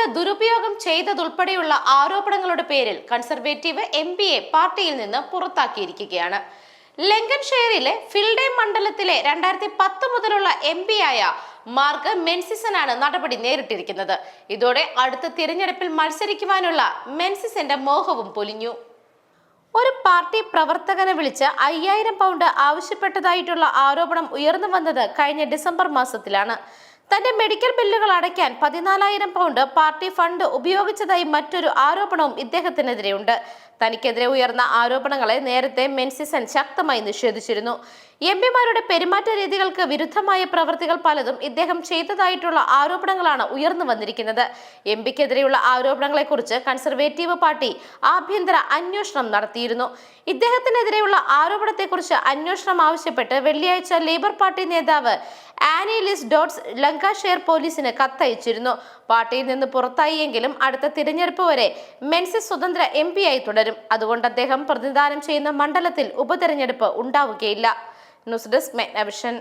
Fund ദുരുപയോഗം ചെയ്തതുൾപ്പെടെയുള്ള ആരോപണങ്ങളുടെ പേരിൽ conservative M പാർട്ടിയിൽ നിന്ന് പുറത്താക്കിയിരിക്കുകയാണ്. ലങ്കൻഷെയറിലെ ഫിൽഡെ മണ്ഡലത്തിലെ രണ്ടായിരത്തി പത്ത് മുതലുള്ള എം പി ആയ മാർക്ക് മെൻസിസനാണ് നടപടി നേരിട്ടിരിക്കുന്നത്. ഇതോടെ അടുത്ത തിരഞ്ഞെടുപ്പിൽ മത്സരിക്കുവാനുള്ള മെൻസിസന്റെ മോഹവും പൊലിഞ്ഞു. ഒരു പാർട്ടി പ്രവർത്തകനെ വിളിച്ച് അയ്യായിരം പൗണ്ട് ആവശ്യപ്പെട്ടതായിട്ടുള്ള ആരോപണം ഉയർന്നു വന്നത് കഴിഞ്ഞ ഡിസംബർ മാസത്തിലാണ്. തന്റെ മെഡിക്കൽ ബില്ലുകൾ അടയ്ക്കാൻ പതിനാലായിരം പൗണ്ട് പാർട്ടി ഫണ്ട് ഉപയോഗിച്ചതായി മറ്റൊരു ആരോപണവും ഇദ്ദേഹത്തിനെതിരെയുണ്ട്. തനിക്കെതിരെ ഉയർന്ന ആരോപണങ്ങളെ നേരത്തെ മെൻസിസൻ ശക്തമായി നിഷേധിച്ചിരുന്നു. എം പിമാരുടെ പെരുമാറ്റ രീതികൾക്ക് വിരുദ്ധമായ പ്രവൃത്തികൾ പലതും ഇദ്ദേഹം ചെയ്തതായിട്ടുള്ള ആരോപണങ്ങളാണ് ഉയർന്നു വന്നിരിക്കുന്നത്. എം പിക്കെതിരെയുള്ള ആരോപണങ്ങളെക്കുറിച്ച് കൺസർവേറ്റീവ് പാർട്ടി ആഭ്യന്തര അന്വേഷണം നടത്തിയിരുന്നു. ഇദ്ദേഹത്തിനെതിരെയുള്ള ആരോപണത്തെക്കുറിച്ച് അന്വേഷണം ആവശ്യപ്പെട്ട് വെള്ളിയാഴ്ച ലേബർ പാർട്ടി നേതാവ് ആനി ലിസ് ഡോട്ട്സ് ലങ്കാഷെയർ പോലീസിന് കത്തയച്ചിരുന്നു. പാർട്ടിയിൽ നിന്ന് പുറത്തായിയെങ്കിലും അടുത്ത തിരഞ്ഞെടുപ്പ് വരെ മെൻസിസ് സ്വതന്ത്ര എം ആയി തുടരും. അതുകൊണ്ട് അദ്ദേഹം പ്രതിനിധാനം ചെയ്യുന്ന മണ്ഡലത്തിൽ ഉപതെരഞ്ഞെടുപ്പ് ഉണ്ടാവുകയില്ല. News desk മെഗ്നവിഷൻ.